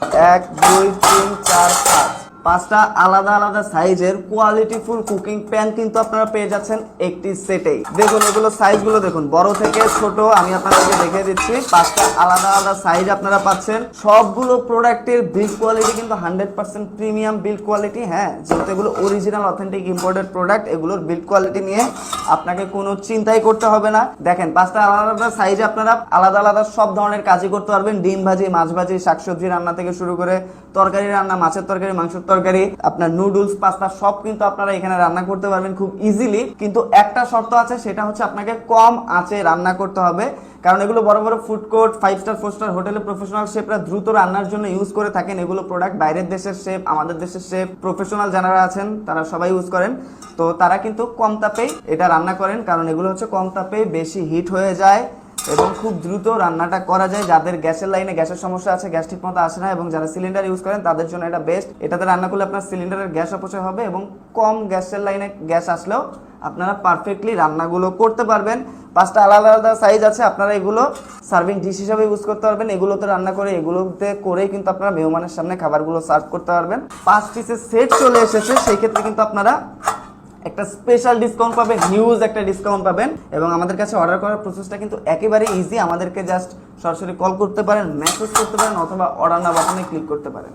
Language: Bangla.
এক দুই তিন চার পাঁচ। পাঁচটা আলাদা আলাদা সাইজের কোয়ালিটিফুল কুকিং প্যান কিন্তু আপনারা পেয়ে যাচ্ছেন একটি সেটেই। দেখুন, এগুলো সাইজগুলো দেখুন। বড় থেকে ছোট আমি আপনাদেরকে দেখে দিচ্ছি। পাঁচটা আলাদা আলাদা সাইজ আপনারা পাচ্ছেন। সবগুলো প্রোডাক্টের বিল্ড কোয়ালিটি কিন্তু hundred percent premium build quality হ্যাঁ? যেহেতু এগুলো অরিজিনাল অথেন্টিক ইম্পোর্টেড প্রোডাক্ট এগুলোর বিল্ড কোয়ালিটি নিয়ে আপনাকে কোনো চিন্তাই করতে হবে না। দেখেন, পাঁচটা আলাদা আলাদা সাইজে আপনারা আলাদা আলাদা সব ধরনের কাজই করতে পারবেন। ডিম ভাজি, মাছ ভাজি, শাকসবজি রান্না থেকে শুরু করে তরকারি রান্না, মাছের তরকারি, মাংসের তরকারি আপনার নুডলস পাস্তা সব কিন্তু আপনারা এখানে রান্না করতে পারবেন খুব ইজিলি কিন্তু একটা শর্ত আছে, সেটা হচ্ছে আপনাকে কম আঁচে রান্না করতে হবে। কারণ এগুলো বড় বড় food court five star four star হোটেলে প্রফেশনাল শেফরা দ্রুত রান্নার জন্য ইউজ করে থাকেন এগুলো প্রোডাক্ট বাইরের দেশের শেফ আমাদের দেশের শেফ প্রফেশনাল যারা আছেন, তারা সবাই ইউজ করেন। তো তারা কিন্তু কম তাপেই এটা রান্না করেন, কারণ এগুলো হচ্ছে কম তাপে বেশি হিট হয়ে যায়। এবং খুব দ্রুত রান্নাটা করা যায়। যাদের গ্যাসের লাইনে গ্যাসের সমস্যা আছে, গ্যাস ঠিক মতো আসে না এবং যারা সিলিন্ডার ইউজ করেন, তাদের জন্য এটা বেস্ট এটাতে রান্না করলে আপনার সিলিন্ডারের গ্যাস অপচয় হবে এবং কম গ্যাসের লাইনে গ্যাস আসলেও আপনারা পারফেক্টলি রান্নাগুলো করতে পারবেন। পাঁচটা আলাদা আলাদা সাইজ আছে, আপনারা এগুলো সার্ভিং ডিশ হিসাবে ইউজ করতে পারবেন। এগুলোতে রান্না করে, এগুলোতে করেই কিন্তু আপনারা মেহমানের সামনে খাবারগুলো সার্ভ করতে পারবেন। পাঁচ পিসের সেট চলে এসেছে, সেই ক্ষেত্রে কিন্তু আপনারা একটা স্পেশাল ডিসকাউন্ট পাবেন হিউজ একটা ডিসকাউন্ট পাবেন এবং আমাদের কাছে অর্ডার করার প্রসেসটা কিন্তু একেবারে ইজি আমাদেরকে জাস্ট সরাসরি কল করতে পারেন মেসেজ করতে পারেন অথবা অর্ডার না বাটনে ক্লিক করতে পারেন।